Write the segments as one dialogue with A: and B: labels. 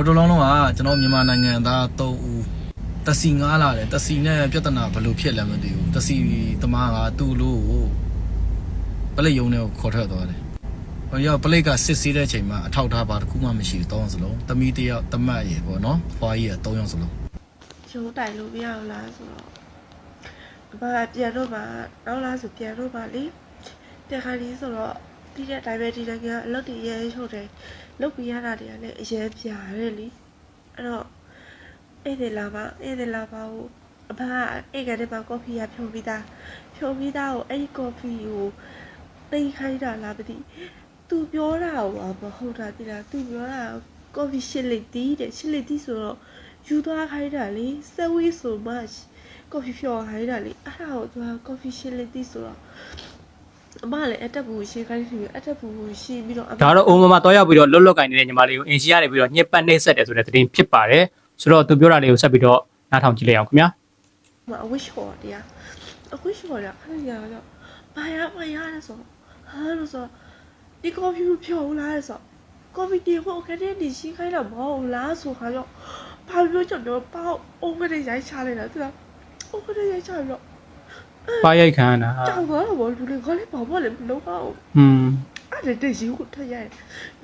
A: ဟိုတလုံးလုံးကကျွန်တော်မြန်မာနိုင်ငံသား3ဦးတစီငားလာတယ်တစီနဲ့ပြဿနာဘယ်လိုဖြစ်လဲမသိဘူးတစီတမားကသူ့လို့ပလိတ်ယုံနဲ့ကိုခေါ်ထွက်သွားတယ်ဟိုရောက်ပလိတ်ကစစ်ဆေးတဲ့အချိန်မှာအထောက်ထားပါတစ်ခုမှမရှိဘူး၃ယောက်စလုံးတမီးတစ်ယောက်တမတ်ရေပေါ့နော်ဖွာကြီးက၃ယောက်စလုံး
B: ရုံးတိုင်လို့မရဘူးလားဆိုတော့အမကပြန်တော့မှနောက်လားဆိုပြန်တော့မှလေပြန်ခါကြီးဆိုတော့ဒီတဲ့အတိုင်းပဲဒီတိုင်းကအလုပ်တွေရဲရုပ်တယ် လုပ်ပြရတာတွေကလည်းအရင်ပြားတယ်လေအဲ့တော့အဲ့ဒီလာပါအဲ့ဒီလာပါကိုအမကအဲ့ကတည်းကကော်ဖီရဖြုံပြီးသားဖြုံပြီးသားကိုအဲ့ဒီကော်ဖီကိုတိတ်ခိုင်းတာလားမသိသူပြောတာကမဟုတ်တာတိလားသူပြောတာကော်ဖီရှစ်လိတ်တီးတဲ့ရှစ်လိတ်တီးဆိုတော့ယူသွားခိုင်းတာလေစဝီဆိုမှကော်ဖီဖြော်ခိုင်းတာလေအဲ့ဒါကိုသူကကော်ဖီရှင်းလေးတီးဆိုတော့ အမလည်းအတက်ဘူးရှင်းခိုင်းတယ်အတက်ဘူးရှင်းပြီးတော့အမ
C: ဒါတော့အိုမမတော့ရောက်ပြီးတော့လွတ်လွတ်ကင်နေတဲ့ညီမလေးကိုအင်ရှီကနေပြီးတော့ညှက်ပတ်နှိမ့်ဆက်တယ်ဆိုတဲ့သတင်းဖြစ်ပါတယ်ဆိုတော့သူပြောတာလေးကိုဆက်ပြီးတော့နားထောင်ကြည့်လိုက်အောင်ခင်ဗျာ
B: အဝိရှော်တရားအဝိရှော်ရခဏကြာတော့ဘာရဘာရလဲဆိုဟာလို့ဆိုဒီကော်ဖီဖြော်လာလဲဆိုကော်ဖီတီဟိုခတဲ့ဒီရှင်းခိုင်းတာမဟုတ်လားဆိုခါတော့ဘာပြောချင်တော့ပေါ့အုံးကလေးရိုက်ချလိုက်တာသူကအုံးကလေးရိုက်ချပြီးတော့
C: ပါရိုက်ခံတာ
B: ကြောက်သွားတော့ဘောလူတွေခေါ်လေးဘာဘောလဲမလုံးအောင်
C: ဟွန်း
B: အဲ့ဒါတက်ယူကိုထက်ရိုက်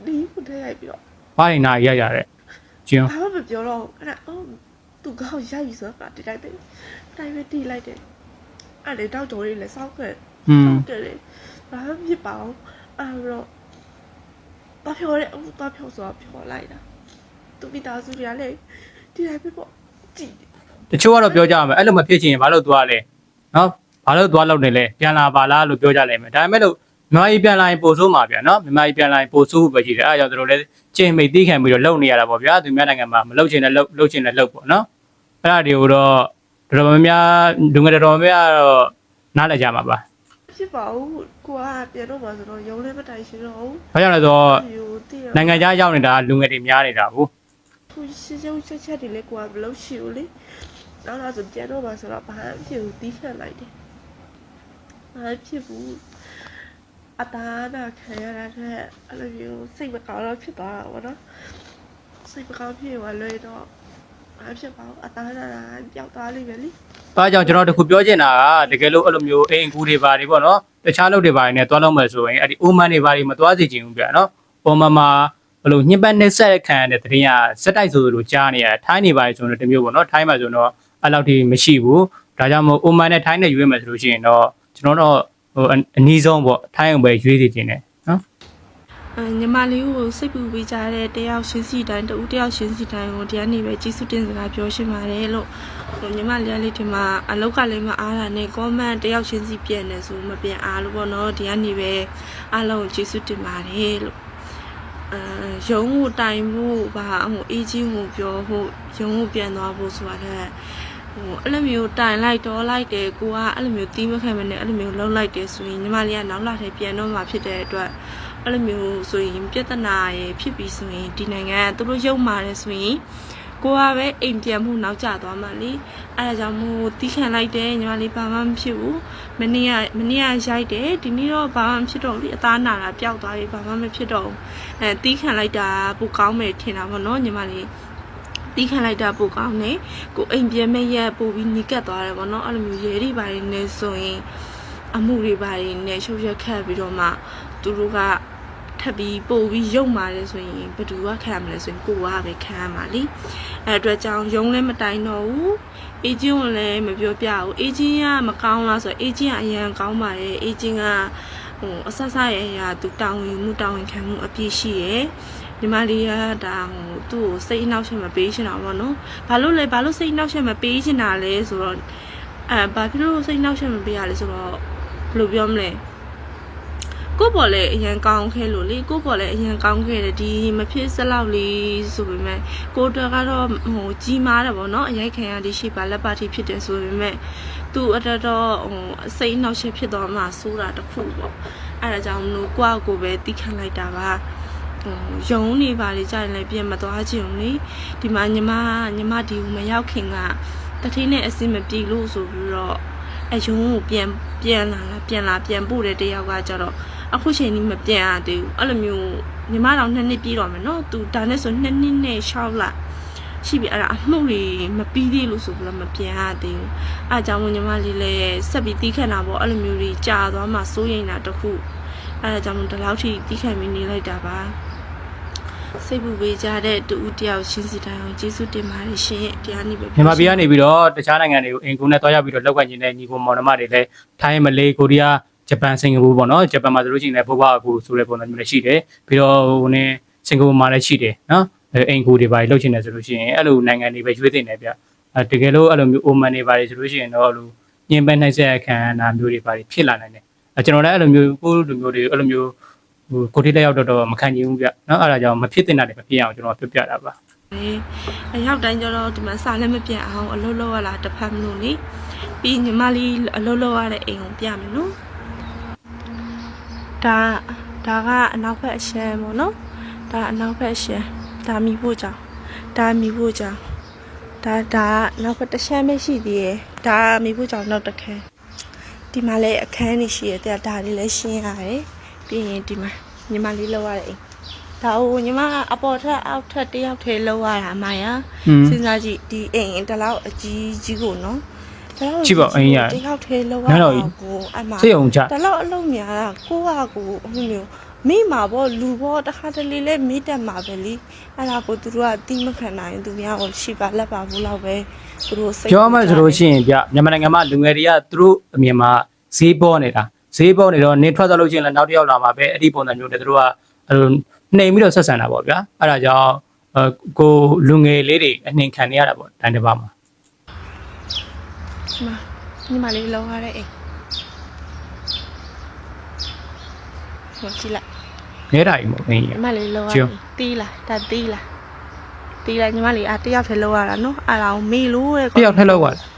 B: ဒီကိုထက်ရိုက်ပြီးတော့
C: ပါရင်နာရိုက်ရတဲ့ကျင်း
B: ဘာမှမပြောတော့အဲ့ဒါအော်သူကောက်ရိုက်ပြီဆိုတော့ဒီတိုင်းပဲတိုင်းပဲတီးလိုက်တယ်အဲ့လေတောက်တော်လေးလည်းစောက်ခဲ့
C: ဟွန်း
B: တယ်လေဘာမှဖြစ်ပါအောင်အဲ့တော့ဘာပြောလဲအခုတော့ပြောဆိုတော့ပြောလိုက်တာသူမိသားစုတွေကလည်းဒီတိုင်းပဲပေါ့ကြည့်
C: တချို့ကတော့ပြောကြမှာအဲ့လိုမဖြစ်ချင်ရင်ဘာလို့သွားလဲနော် ဘာလို့သွားလောက်နေလဲပြန်လာပါလားလို့ပြောကြလိမ့်မယ်ဒါပေမဲ့လို့မြန်မာပြည်ပြန်လာရင်ပို့ဆိုးမှာဗျာနော်မြန်မာပြည်ပြန်လာရင်ပို့ဆိုးပဲရှိတယ်အဲ့ဒါကြောင့်တို့လည်းကျင့်မိတ်သိခံပြီးတော့လုံနေရတာပေါ့ဗျာသူများနိုင်ငံမှာမလုံချင်တဲ့လုံလုံချင်တဲ့လုံပေါ့နော်အဲ့ဒါတွေကိုတော့တော်တော်များများလူငယ်တော်တော်များများတော့နားလည်ကြမှာပါ
B: ဖြစ်ပါဦးကိုကပြန်တော့မှဆိုတော့ရုံးလည်းမတိုင်ရှင်တော့ဘူး
C: ဘာကြောင့်လဲဆိုတော့
B: ယူတည်
C: နိုင်ငံခြားရောက်နေတာလူငယ်တွေများနေတာဘူး
B: သူရှင်းရှင်းချက်ချက်တွေလည်းကိုကမလုပ်ရှိဘူးလေနောက်တော့ဆိုပြန်တော့မှဆိုတော့ဘာမှဖြစ်ဘူးတီးခတ်လိုက်တယ် ဘာဖြစ်ဘူးအတားနာခံရတာတဲ့အဲ့လိုမျိုးစိတ်မကောင်းတော့ဖြစ်သွားတာပေါ့နော်စိတ်မကောင်းဖြစ်သွားလွယ်တော့ဘာဖြစ်ပါဘူးအတားနာပျောက်သွားလိမ့်မယ်လေ။
C: အားကြောင့်ကျွန်တော်တခုပြောချင်တာကတကယ်လို့အဲ့လိုမျိုးအိမ်ကူတွေပါတွေပေါ့နော်။တခြားလုပ်တွေပါတွေနဲ့တွားလို့မယ်ဆိုရင်အဲ့ဒီအိုမန်တွေပါတွေမတွားစီချင်ဘူးပြနော်။ပုံမှန်မှာဘယ်လိုညှစ်ပတ်နှိမ့်ဆက်ခံရတဲ့တရင်ကစက်တိုက်ဆိုလိုကြားနေရထိုင်းနေပါလေဆိုတော့တမျိုးပေါ့နော်။ထိုင်းမှာဆိုတော့အဲ့လောက်ထိမရှိဘူး။ဒါကြောင့်မို့အိုမန်နဲ့ထိုင်းနဲ့ရွေးမယ်ဆိုလို့ရှိရင်တော့ ကျွန်တော်တော့ဟိုအနီးဆုံးပေါ့ထိုင်းအောင်ပဲရွေးစီချင်တယ်နော်
B: အဲညီမလေးကိုစိတ်ပူပေးကြတဲ့တယောက်ရှင်းစီတိုင်းတူတယောက်ရှင်းစီတိုင်းကိုတရားနေပဲကျေးဇူးတင်စကားပြောရှင်းပါတယ်လို့ဟိုညီမလေးကလေးဒီမှာအလောက်ကလည်းမအားတာနဲ့ comment တယောက်ရှင်းစီပြန်နေဆိုမပြန်အားလို့ပေါ့နော်တရားနေပဲအားလုံးကျေးဇူးတင်ပါတယ်လို့အဲရုံးကိုတိုင်ဖို့ဘာဟိုအေးချင်းကိုပြောဖို့ရုံးကိုပြန်သွားဖို့ဆိုတာတဲ့ ဟိုအဲ့လိုမျိုးတိုင်လိုက်တော့လိုက်တယ်ကိုကအဲ့လိုမျိုးတီးမခံမနဲ့အဲ့လိုမျိုးလှုပ်လိုက်တယ်ဆိုရင်ညီမလေးကနောက်လာထဲပြန်တော့မှဖြစ်တဲ့အတွက်အဲ့လိုမျိုးဆိုရင်ပြဿနာရဖြစ်ပြီးဆိုရင်ဒီနိုင်ငံကသူတို့ရုံမာတယ်ဆိုရင်ကိုကပဲအိမ်ပြန်မှုနောက်ကျသွားမှလေအဲ့ဒါကြောင့်မို့တီးခံလိုက်တယ်ညီမလေးဘာမှမဖြစ်ဘူးမနေ့ကမနေ့ကရိုက်တယ်ဒီနေ့တော့ဘာမှမဖြစ်တော့ဘူးလေအသားနာတာပျောက်သွားပြီဘာမှမဖြစ်တော့ဘူးအဲတီးခံလိုက်တာပိုကောင်းမယ်ထင်တာပေါ့နော်ညီမလေး တီးခံလိုက်တာပိုကောင်းတယ်ကိုအိမ်ပြန်မဲ့ရက်ပို့ပြီးညီကတ်သွားတယ်ပေါ့နော်အဲ့လိုမျိုးရဲတွေပါနေနေဆိုရင်အမှုတွေပါနေနေရှုပ်ရက်ခတ်ပြီးတော့မှသူတို့ကထပ်ပြီးပို့ပြီးရုံမာတယ်ဆိုရင်ဘယ်သူကခံမလဲဆိုရင်ကိုကပဲခံရမှာလीအဲအတွက်ကြောင့်ရုံလည်းမတိုင်တော့ဘူးအေဂျင့်ကိုလည်းမပြောပြဘူးအေဂျင့်ကမကောင်းလားဆိုတော့အေဂျင့်ကအရန်ကောင်းပါတယ်အေဂျင့်ကဟိုအဆက်ဆက်ရရသူတောင်းဝင်မှုတောင်းဝင်ခံမှုအပြည့်ရှိရယ် ညီမလေးကဒါဟိုသူ့ကိုစိတ်အနှောက်အယှက်မပေးချင်တာပေါ့နော်ဘာလို့လဲဘာလို့စိတ်အနှောက်အယှက်မပေးချင်တာလဲဆိုတော့အဲဘာဖြစ်လို့စိတ်အနှောက်အယှက်မပေးရလဲဆိုတော့ဘယ်လိုပြောမလဲကိုယ့်ဘော်လည်းအရင်ကောင်းခဲ့လို့လေကိုယ့်ဘော်လည်းအရင်ကောင်းခဲ့တယ်ဒီမဖြစ်စလောက်လေးဆိုပေမဲ့ကိုတော်ကတော့ဟိုကြီးမားတယ်ဗောနော်အရိုက်ခံရတဲ့ရှိပါလက်ပါတီဖြစ်တယ်ဆိုပေမဲ့သူ့အတတော်ဟိုအစိမ်းနောက်ရှက်ဖြစ်သွားမှစိုးတာတစ်ခုပေါ့အဲ့ဒါကြောင့်မလို့ကိုယ့်အကိုပဲတီးခတ်လိုက်တာပါ ဟိုယုံနေပါလေကြာရင်လည်းပြင်မသွားချင်ဘူးလေဒီမှာညီမညီမဒီကိုမရောက်ခင်ကတထင်းနဲ့အစင်မပြေလို့ဆိုပြီးတော့အယုံကိုပြန်ပြန်လာလာပြန်လာပြန်ပို့တဲ့တယောက်ကကြတော့အခုချိန်นี้မပြန်ရသေးဘူးအဲ့လိုမျိုးညီမတော်နှစ်နှစ်ပြည့်တော့မယ်နော်သူဒါနဲ့ဆိုနှစ်နှစ်နဲ့6လရှိပြီအဲ့ဒါအမှုတွေမပြီးသေးလို့ဆိုပြီးတော့မပြန်ရသေးဘူးအဲ့ဒါကြောင့်မို့ညီမလေးလည်းဆက်ပြီးတီးခတ်တာပေါ့အဲ့လိုမျိုးတွေကြာသွားမှစိုးရိမ်တာတခုအဲ့ဒါကြောင့်မို့ဒီလောက်ထိတီးခတ်ပြီးနေလိုက်တာပါ စိတ်ပူပေးကြတဲ့တူဦးတယောက်ချင်းစီတိုင်းကိုကျေးဇူးတင်ပါတယ်ရှင်တရားနေပဲ
C: မြန်မာပြည်ကနေပြီးတော့တခြားနိုင်ငံတွေကိုအင်ကူနဲ့တွားရောက်ပြီးတော့လောက်ကန်နေတဲ့ညီကိုမောင်နှမတွေလည်းထိုင်းမလေးကိုရီးယားဂျပန်စင်ကာပူပေါ့နော်ဂျပန်မှာဆိုလို့ရှိရင်လည်းဘိုးဘအကူဆိုတဲ့ပုံစံမျိုးလည်းရှိတယ်ပြီးတော့ဟိုနေစင်ကာပူမှာလည်းရှိတယ်နော်အဲအင်ကူတွေပါလှုပ်ချင်တယ်ဆိုလို့ရှိရင်အဲ့လိုနိုင်ငံတွေပဲရွေးတင်တယ်ဗျအဲတကယ်လို့အဲ့လိုမျိုးအိုမန်တွေပါဆိုလို့ရှိရင်တော့အဲ့လိုညင်ပန်းနှိုက်ဆက်အခမ်းအနားမျိုးတွေပါဖြစ်လာနိုင်တယ်အဲကျွန်တော်လည်းအဲ့လိုမျိုးကိုလူမျိုးတွေအဲ့လိုမျိုး ဟိုကိုတိလက်ရောက်တော့တော့မခံချင်ဘူးဗျနော်အဲ့ဒါကြောင့်မဖြစ်တင်တာတွေမဖြစ်အောင်ကျွန်တော်ပြောပြတာပါ
B: အရောက်တိုင်းကျတော့ဒီမှာစာလည်းမပြတ်အောင်အလုပ်လုပ်ရတာတစ်ဖက်မလို့လေပြီးညီမလေးအလုပ်လုပ်ရတဲ့အိမ်ကိုပြမယ်နော်ဒါဒါကအနောက်ဘက်အရှမ်းပေါ့နော်ဒါအနောက်ဘက်အရှမ်းဒါမိဖို့ကြောင့်ဒါမိဖို့ကြောင့်ဒါဒါနောက်ဘက်တစ်ရှမ်းပဲရှိသေးတယ်ဒါမိဖို့ကြောင့်နောက်တစ်ခန်းဒီမှာလည်းအခန်းနေရှိရတယ်ဒါလေးလည်းရှင်းရတယ် ပြီးရင်ဒီမှာညီမလေးလောက်ရတဲ့အိမ်ဒါဟိုညီမအပေါ်ထက်အောက်ထက်တယောက်ထဲလောက်ရတာအမယာ
C: ဟွန်း
B: စဉ်းစားကြည့်ဒီအိမ်တလောက်အကြီးကြီးကိုနော်တလောက်
C: ကြည့်ပါအိမ်ရ
B: တယောက်ထဲလောက်ရ
C: နားတော့
B: တာကိုအမ
C: စိတ်အောင်ကြ
B: တလောက်အလုံးများတာကိုကကိုဟိုမျိုးမိမှာပေါ့လူပေါ့တခါတလေလဲမိတက်မှာပဲလीအဲ့ဒါကိုသူတို့ကတီးမခံနိုင်သူများကိုရှိပါလက်ပါဘူးလောက်ပဲသူတို့စိတ်
C: ပြောမှဆိုလို့ရှိရင်ဗျမြန်မာနိုင်ငံမှာလူငယ်တွေကသူတို့အမြင်မှာဈေးပေါ်နေတာ ဈေးပေါ်နေတော့နေထွက်သွားလို့ရှိရင်လည်းနောက်တစ်ယောက်လာမှာပဲအဲ့ဒီပုံစံမျိုးနဲ့သူတို့ကအဲ့လိုနှိမ်ပြီးတော့ဆက်ဆံတာပေါ့ဗျာအဲ့ဒါကြောင့်အဲကိုလူငယ်လေးတွေအနှင်ခံနေရတာပေါ့တိုင်းတစ်ပါးမှာ
B: ဒီမှာညီမလေးလောက်ရတဲ့အိမ်ဟိုကြည့်လိုက်
C: နဲတာကြီးမို့အင်းကြီး
B: ညီမလေးလောက်ရ
C: ကျုံ
B: တီးလားဒါတီးလားတီးလားညီမလေးအတယောက်ထဲလောက်ရတာနော်အဲ့ဒါကိုမေလို့တဲ့
C: တစ်ယောက်ထက်လောက်ပါလားဟာ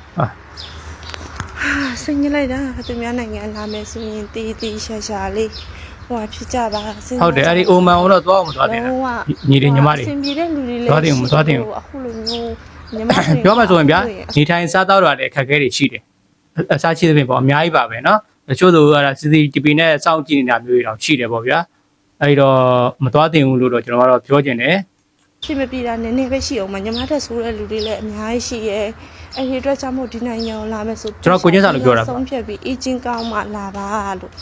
B: ဆင်းရလိုက်တာသူများနိုင်ငံလာမယ်ဆိုရင်တီးတီးရှာရှာလေးဟိုဖြစ်ကြပါစဉ်းစား
C: ဟုတ်တယ်အဲ့ဒီအိုမန်ကိုတော့သွားအောင်မသွားတင်တာ
B: လုံးဝ
C: ညီတွေညီမတွေ
B: အဆင်ပြေတဲ့လူတွေလည်း
C: သွားတင်ဦးမသွားတင်ဦး
B: အခုလိုမျိုးညီမတွေ
C: ပြောမှဆိုရင်ဗျာနေထိုင်စားသောက်ရတဲ့အခက်အခဲတွေရှိတယ်အအစားရှိသဖြင့်ပေါ့အများကြီးပါပဲเนาะတချို့ဆိုအဲ့ဒါ CCTV နဲ့စောင့်ကြည့်နေတာမျိုးတွေတော့ရှိတယ်ပေါ့ဗျာအဲ့တော့မသွားတင်ဘူးလို့တော့ကျွန်တော်ကတော့ပြောချင်တယ်
B: ဖြစ်မပြေတာနည်းနည်းပဲရှိအောင်မညီမတက်ဆိုးတဲ့လူတွေလည်းအများကြီးရှိရဲ့ အဲ့ဒီအတွက်ကြောင့်မို့ဒီနိုင်ငံကိုလာမယ်ဆို
C: ကျွန်တော်ကိုချင်းစာလို့ပြောတာပါ
B: ဆုံးဖြတ်ပြီးအချင်းကောင်းမှလာပါလို့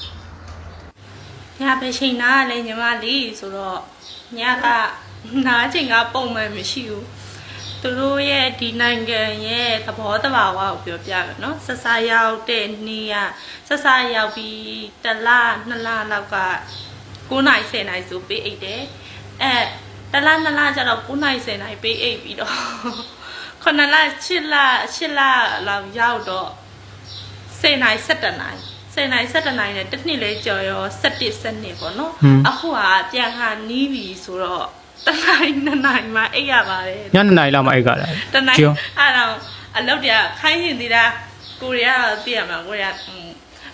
B: ညပဲချိန်နာလဲညီမလေးဆိုတော့ညကနားချိန်ကပုံမှန်မရှိဘူးသူတို့ရဲ့ဒီနိုင်ငံရဲ့သဘောတဘာဝကိုပြောပြမယ်နော်ဆက်စားရောက်တဲ့နေ့ကဆက်စားရောက်ပြီးတစ်လနှစ်လလောက်က9နိုင်10နိုင်ဆိုပေးအိတ်တယ်အဲတစ်လနှစ်လကျတော့9နိုင်10နိုင်ပေးအိတ်ပြီးတော့ ခုနှစ်လ7လ7လလောက်ရောက်တော့10နိုင်17နိုင်10နိုင်17နိုင်နဲ့တစ်နှစ်လဲကြော်ရော17 17ပေါ့နော်
C: ဟွန်း
B: အခုကပြန်ခါနီးပြီဆိုတော့တစ်နိုင်နှစ်နိုင်မှအိတ်ရပါတယ်
C: ညနေနိုင်လောက်မှအိတ်ကလာ
B: တနိုင်
C: ကျော်
B: အဲ့တော့အလုပ်တည်းခိုင်းရင်သေးတာကိုရီးယားသိရမှာကိုရီးယားอืม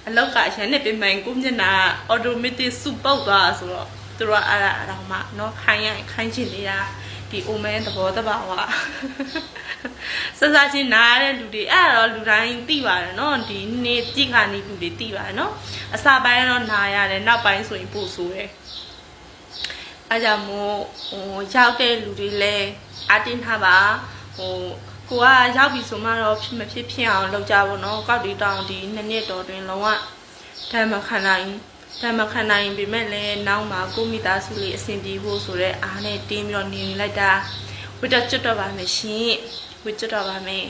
B: အလောက်ကရန်နဲ့ပြင်မှန်ကိုမျက်နှာ automatic စုပုတ်သွားဆိုတော့သူတို့ကအဲ့ဒါအဲ့တော့မှเนาะခိုင်းရရင်ခိုင်းချင်နေတာ ဒီအိုမန်သဘောတဘာဝစစချင်းနားရတဲ့လူတွေအဲ့ဒါတော့လူတိုင်းသိပါတယ်နော်ဒီနေ့ကြည့်ခါနေလူတွေသိပါတယ်နော်အစပိုင်းတော့နားရတယ်နောက်ပိုင်းဆိုရင်ပို့ဆိုးတယ်အဲ့ကြောင့်မို့ဟိုရောက်တဲ့လူတွေလည်းအတင်းထားပါဟိုကိုကရောက်ပြီဆိုမှတော့ဖြစ်မဖြစ်ဖြစ်အောင်လုပ်ကြပါတော့ကောက်တီတောင်ဒီနှစ်နှစ်တော်တွင်လုံးဝဓာတ်မခံနိုင်ဘူး င်ဓမ္မခန္ဓာရင်ပြမဲ့လည်းနောက်မှာကိုမိသားစုလေးအစဉ်ပြေဖို့ဆိုတော့အားနဲ့တင်းပြီးတော့နေနေလိုက်တာဝိတ္တကျွတ်တော့ပါမယ်ရှင်ဝိတ္တကျွတ်တော့ပါမယ်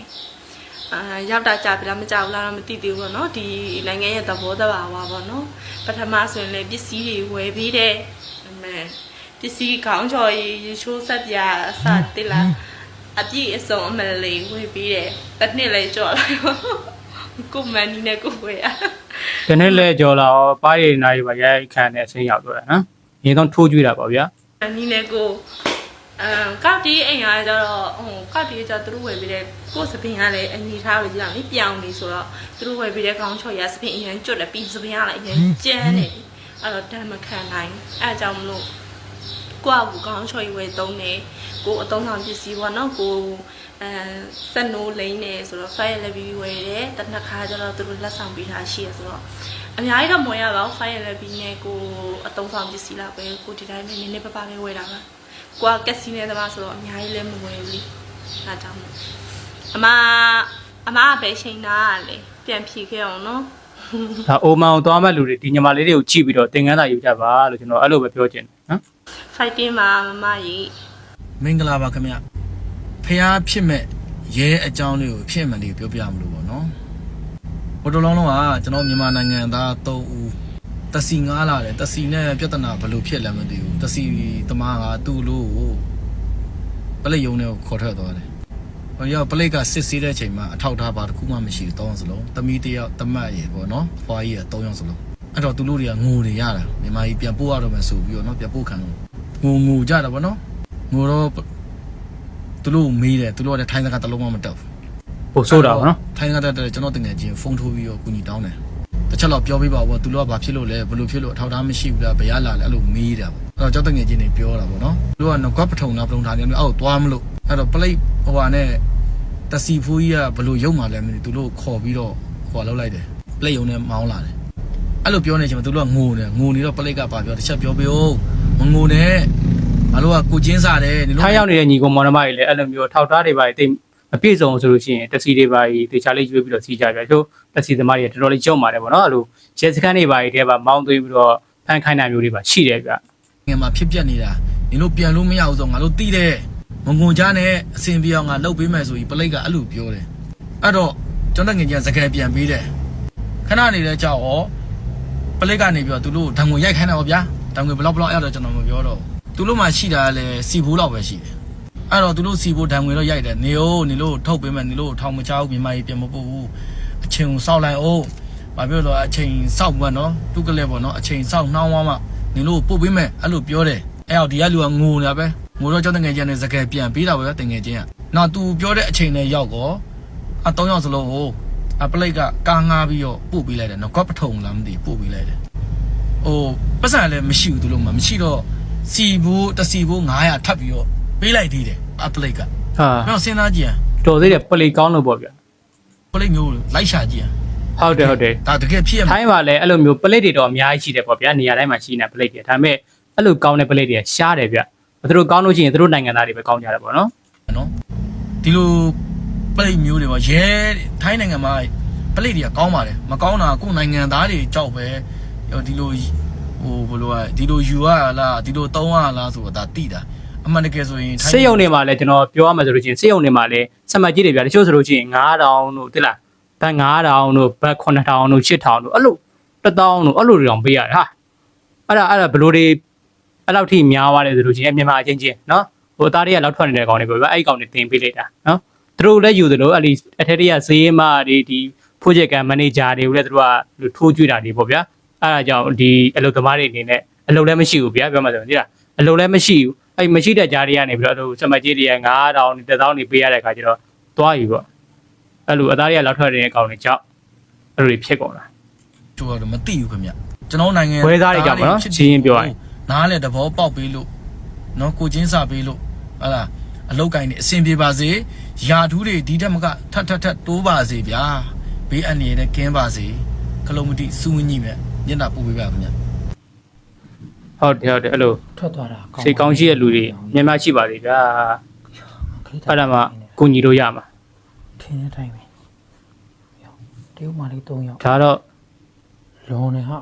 B: အာရောက်တာကြာပြီလားမကြောက်ဘူးလားတော့မသိသေးဘူးပေါ့နော်ဒီနိုင်ငံရဲ့သဘောတဘာဝပေါ့နော်ပထမဆိုရင်လည်းပစ္စည်းတွေဝယ်ပြီးတဲ့အမှန်ပစ္စည်းခေါင်းချော်ရေးရေချိုးဆက်ပြအစတိလာအပြည့်အစုံအမလေးဝယ်ပြီးတယ်တစ်နှစ်လည်းကြော်လိုက်ပါကိုမန်နီနဲ့ကိုဝယ်ရ
C: ဒီနေ့လဲကြော်လာရောပါးရည်နာရီပါရိုက်ခံတဲ့အဆင်းရောက်တော့တယ်နော်အရင်ဆုံးထိုးကြွေးတာပေါ့ဗျာ
B: မန်နီနဲ့ကိုအမ်ကောက်တီးအိမ်ကကျတော့ဟိုကောက်တီးကျတော့သူတို့ဝယ်ပြီးတဲ့ကိုစပင်ကလည်းအညီထားပဲကြည့်ရမယ်ပြောင်းနေဆိုတော့သူတို့ဝယ်ပြီးတဲ့ခေါင်းချော်ရစပင်အရင်ကျွတ်တယ်ပြီးစပင်ကလည်းအရင်ကျန်းနေပြီအဲ့တော့တမ်းမခံနိုင်အဲ့အကြောင်းမလို့ကိုယ့်အကူကောင်းချော်ရွယ်သုံးတယ် ကိုယ်အသုံးဆောင်ပစ္စည်းပေါ့နော်ကိုအဲစက်နိုးလိမ့်နေဆိုတော့ file လည်းပြီးဝယ်တယ်တနက်ခါကျတော့သူတို့လက်ဆောင်ပေးထားရှိရဆိုတော့အအများကြီးတော့မဝင်ရပါဘူးဖိုင်ရလည်းပြီးနေကိုအတုံးဆောင်ပစ္စည်းလာပဲကိုဒီတိုင်းပဲနည်းနည်းပပလေးဝယ်တာပါကိုကကက်စီနဲ့သမားဆိုတော့အများကြီးလည်းမဝင်ဘူးလေဒါကြောင့်မို့အမအမကပဲချိန်နာကလေပြန်ဖြေခဲ့အောင်နော်
C: ဒါအိုမန်ကိုသွားမဲ့လူတွေဒီညီမလေးတွေကိုကြည့်ပြီးတော့သင်ခန်းစာယူကြပါလို့ကျွန်တော်အဲ့လိုပဲပြောချင်တယ်နော်
B: fighting မှာမမကြီး
A: မင်္ဂလာပါခင်ဗျဖះဖြစ်မဲ့ရဲအကြောင်းလေးကိုဖြစ်မှန်လေးပြောပြမလို့ပေါ့နော်ဟိုတလုံးလုံးကကျွန်တော်မြန်မာနိုင်ငံသား3ဦးတစီငားလာတယ်တစီနဲ့ပြဿနာဘယ်လိုဖြစ်လဲမသိဘူးတစီတမားကသူ့လို့ကိုပလိတ်ယုံနဲ့ခေါ်ထွက်သွားတယ်ဟိုရောက်ပလိတ်ကစစ်ဆေးတဲ့အချိန်မှာအထောက်ထားပါတစ်ခုမှမရှိဘူးတောင်းစလုံးတမီးတယောက်တမတ်ရေပေါ့နော်ဖွာကြီးက3ယောက်စလုံးအဲ့တော့သူတို့တွေကငိုနေရတာမြန်မာကြီးပြန်ပို့ရတော့မယ်ဆိုပြီးတော့နော်ပြန်ပို့ခံလို့ငိုငိုကြတာပေါ့နော် ငိုတော့သူတို့မေးတယ်သူတို့ကလည်းထိုင်းစကားတစ်လုံးမှမတက်ဘူး
C: ပို့ဆိုးတာပေါ့နော်
A: ထိုင်းစကားတက်တယ်ကျွန်တော်တကယ်ချင်းဖုန်းထိုးပြီးတော့ကူညီတောင်းတယ်တစ်ချက်တော့ပြောပြပါဘောသူတို့ကဘာဖြစ်လို့လဲဘယ်လိုဖြစ်လို့အထောက်အထားမရှိဘူးလားဘယ်ရလာလဲအဲ့လိုမေးတာပေါ့အဲ့တော့ကျွန်တော်တကယ်ချင်းနေပြောတာပေါ့နော်သူတို့ကငကွက်ပထုံနာပထုံထားနေတယ်အောက်သွားမလို့အဲ့တော့ပလိတ်ဟိုဟာနဲ့တစီဖူးကြီးကဘယ်လိုရုပ်မှလဲမသိဘူးသူတို့ခေါ်ပြီးတော့ဟိုလောက်လိုက်တယ်ပလိတ်ယုံနဲ့မောင်းလာတယ်အဲ့လိုပြောနေချိန်မှာသူတို့ကငိုတယ်ငိုနေတော့ပလိတ်ကဘာပြောတစ်ချက်ပြောပြဦးမငိုနဲ့ ငါတို့ကကိုချင်းစားတယ်နေလို့
C: ထားရောက်နေတဲ့ညီကောင်မောင်နှမတွေလည်းအဲ့လိုမျိုးထောက်ထားတွေပါတိတ်မပြည့်စုံဆိုလို့ရှိရင်တက်စီတွေပါတေချာလေးရွေးပြီးတော့စီးကြပြတို့တက်စီသမားတွေတော်တော်လေးကြုံပါတယ်ပေါ့နော်အဲ့လိုရဲစခန်းတွေပါတွေပါမောင်းသွေးပြီးတော့ဖန်ခိုင်းတာမျိုးတွေပါရှိတယ်ဗျ
A: ငယ်မှာဖြစ်ပျက်နေတာနင်တို့ပြန်လို့မရဘူးဆိုငါတို့တိတယ်မငုံကြနဲ့အစင်ပြောင်းငါလှုပ်ပေးမယ်ဆိုပြီးပလိတ်ကအဲ့လိုပြောတယ်အဲ့တော့ကျွန်တော်ငယ်ချင်းစကယ်ပြန်ပေးတယ်ခဏနေတဲ့ကြောက်ဩပလိတ်ကနေပြီးတော့သူတို့ဓာငွေရိုက်ခိုင်းတာပေါ့ဗျာဓာငွေဘလောက်ဘလောက်အဲ့တော့ကျွန်တော်မပြောတော့ သူတို့မှရှိတာကလည်းစီဘူးလောက်ပဲရှိတယ်အဲ့တော့သူတို့စီဘူးဓာငွေတော့ရိုက်တယ်နေဦးနေလို့ထုတ်ပေးမယ်နေလို့ထောင်မချဘူးမြန်မာကြီးပြန်မပို့ဘူးအချိန်ကိုစောက်လိုက်အောင်ဘာပြောလို့အချိန်စောက်မှနော်သူကလည်းပေါ့နော်အချိန်စောက်နှောင်းသွားမှနင်တို့ပို့ပေးမယ်အဲ့လိုပြောတယ်အဲ့တော့ဒီကလူကငိုနေတာပဲငိုတော့ကျောင်းတငယ်ချင်းနဲ့စကယ်ပြန်ပေးတာပဲတငယ်ချင်းကနောက် तू ပြောတဲ့အချိန်နဲ့ရောက်တော့အတောင်းရောက်စလုံးဟိုအပလိတ်ကကာငားပြီးတော့ပို့ပေးလိုက်တယ်နော်ကော့ပထုံလားမသိပို့ပေးလိုက်တယ်ဟိုပတ်စံလည်းမရှိဘူးသူတို့မှမရှိတော့ စီဘူးတစီဘူး900ထပ်ပြီးတော့ပေးလိုက်သေးတယ်အပလိတ်က
C: ဟာ
A: တော့စဉ်းစားကြည့်ရ
C: တော်သေးတယ်ပလီကောင်းလို့ပေါ့ဗျ
A: ပလိတ်မျိုးလိုက်ရှာကြည့်ရ
C: ဟုတ်တယ်ဟုတ်တယ်
A: ဒါတကယ်ဖြစ်ရမှာ
C: ထိုင်းမှာလည်းအဲ့လိုမျိုးပလက်တွေတော့အများကြီးရှိတယ်ပေါ့ဗျာနေရာတိုင်းမှာရှိနေပလက်တွေဒါပေမဲ့အဲ့လိုကောင်းတဲ့ပလက်တွေရှားတယ်ဗျသူတို့ကောင်းလို့ရှိရင်သူတို့နိုင်ငံသားတွေပဲကောင်းကြတယ်ပေါ့နော်
A: နော်ဒီလိုပလိတ်မျိုးတွေပေါ့ရဲထိုင်းနိုင်ငံမှာပလိတ်တွေကကောင်းပါတယ်မကောင်းတာကိုယ်နိုင်ငံသားတွေကြောက်ပဲဟိုဒီလို ဟိုဘယ်လိုอ่ะဒီလိုယူရလားဒီလိုတောင်းရလားဆိုတာဒါတိတာအမှန်တကယ်ဆိုရင်
C: စေယုံတွေမှာလည်းကျွန်တော်ပြောရမှာဆိုလို့ရှိရင်စေယုံတွေမှာလည်းစက်မှတ်ကြီးတွေဗျတချို့ဆိုလို့ရှိရင်9000တို့တိလားဘတ်9000တို့ဘတ်9000တို့8000တို့အဲ့လို1000တို့အဲ့လိုတွေတောင်ပေးရတယ်ဟာအဲ့ဒါအဲ့ဒါဘယ်လိုတွေအဲ့လောက်ထိများသွားတယ်ဆိုလို့ရှိရင်မြန်မာအချင်းချင်းနော်ဟိုအသားတွေကလောက်ထွက်နေတဲ့ကောင်တွေပေါ့ဗျအဲ့ဒီကောင်တွေတင်ပေးလိုက်တာနော်သူတို့လည်းယူသလိုအဲ့ဒီအထက်တရဈေးမတွေဒီ project က manager တွေကိုလည်းသူတို့ကထိုးကြွတာတွေပေါ့ဗျာ အဲ့ဒါကြောင့်ဒီအလုပ်သမားတွေအနေနဲ့အလုပ်လည်းမရှိဘူးဗျာပြောမှဆိုရင်ဒီလားအလုပ်လည်းမရှိဘူးအဲ့မရှိတဲ့ကြားတွေကနေပြီးတော့အဲ့လိုစမတ်ကြီးတွေက9000 1000နေပေးရတဲ့အခါကျတော့သွားယူပေါ့အဲ့လိုအသားတွေကလောက်ထွက်တဲ့အကောင်တွေကြောင့်အဲ့လိုတွေဖြစ်ကုန်တာ
A: ကျိုးတော့မသိဘူးခင်ဗျကျွန်တော်နိုင်ငံ
C: ဝဲသားတွေကြောင့်ပေါ့နော်ရှင်းရှင်းပြောရရင်
A: နားလေတဘောပေါက်ပေးလို့နော်ကိုချင်းစာပေးလို့ဟာလားအလောက်ကင်နေအဆင်ပြေပါစေယာထူးတွေဒီတက်မကထပ်ထပ်ထပ်တိုးပါစေဗျာဘေးအန္တရာယ်နဲ့ကင်းပါစေခလုံးမတိစူးဝင်းကြီးမဲ့ မျက်နှာပို့ပေးပါခင်ဗျ
C: ဟုတ်တယ်ဟုတ်တယ်အဲ့လို
D: ထွက်သွားတာ
C: စိတ်ကောင်းရှိတဲ့လူတွေများများရှိပါသေးဗျာအဲ့ဒါမှကိုညီလို့ရမှာ
D: ခင်းတဲ့တိုင်းပဲတရုတ်မလေး3ယောက်
C: ဒါတော့
D: လွန်နေဟာ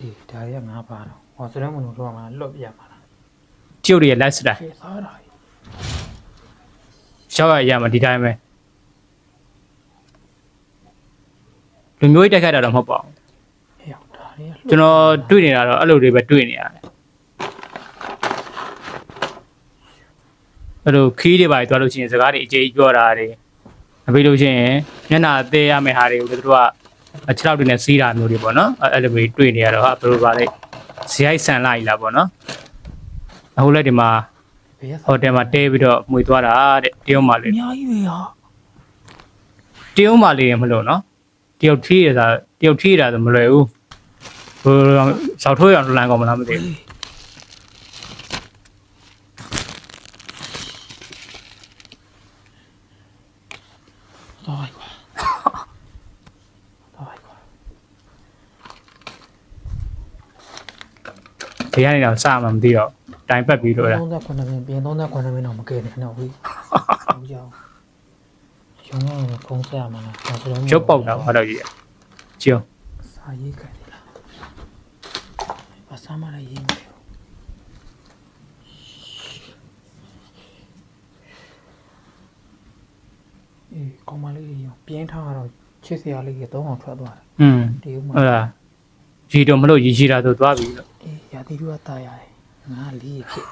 D: အေးဒါရီကငါပါတော့ဟောစရမ်းမလို့တော့ငါလွတ်ပြရမှာလား
C: ကျုပ်တွေရဲ့ lifestyle
D: ခေသားတာ
C: ရောက်ရရမှာဒီတိုင်းပဲလူမျိုးကြီးတက်ခတ်တာတော့မဟုတ်ပါဘူး
D: ဟေ့ရော က်ဒါရီက
C: ကျွန်တော်တွေ့နေတာတော့အဲ့လိုတွေပဲတွေ့နေရတယ်အဲ့လိုခီးတွေပါသွားလို့ရှိရင်စကားတွေအကျေကြီးပြောတာတွေမပြီးလို့ရှိရင်မျက်နှာအသေးရမယ့်ဟာတွေကိုလည်းသူတို့ကအချက်လောက်တွေနဲ့စီးတာမျိုးတွေပေါ့နော်အဲ့အဲ့လိုမျိုးတွေ့နေရတော့ဟာဘယ်လိုပါလဲဇိုက်ဆန်လိုက်လားပေါ့နော်အခုလည်းဒီမှာ
D: ဘယ်ရ
C: ဟိုတယ်မှာတဲပြီးတော့မှွေသွားတာတဲ့တရုတ်မှလေး
D: အများကြီးပဲဟာ
C: တရုတ်မှလေးရမလို့နော်တရုတ်ထီးရတာတရုတ်ထီးရတာဆိုမလွယ်ဘူး ဟိုရောက်ထိုးရအောင်လန်ကောင်းမလားမသိဘူး
D: တော့ ဒီက
C: နေတော့စမှမသိတော့တိုင်ပတ်ပြီးလို့လား
D: 39မိနစ်ပြင်39မိနစ်တော့မကဲနဲ့တော့ဟိဘူးကြောင်ရုံးရအောင်ဖုံးဆက်ရမှာလားဒါဆိုတော့
C: ရုပ်ပေါက်တာဘာလို့ကြီးရကျောင်း
D: စာရေးခိုင် စာမလည်းရေးနေတယ်အေးကောင်မလေးရောပြင်းထားတော့ချစ်စရာလေးကတော့အောင်ထွက်သွားတယ်
C: อืม
D: တေဦးမ
C: ဟုတ်လားရီတော့မလို့ရီရှိတာဆိုသွားပြီလို့
D: အေးရာသီဥတုကတာရတယ်ငါလေးဖြစ်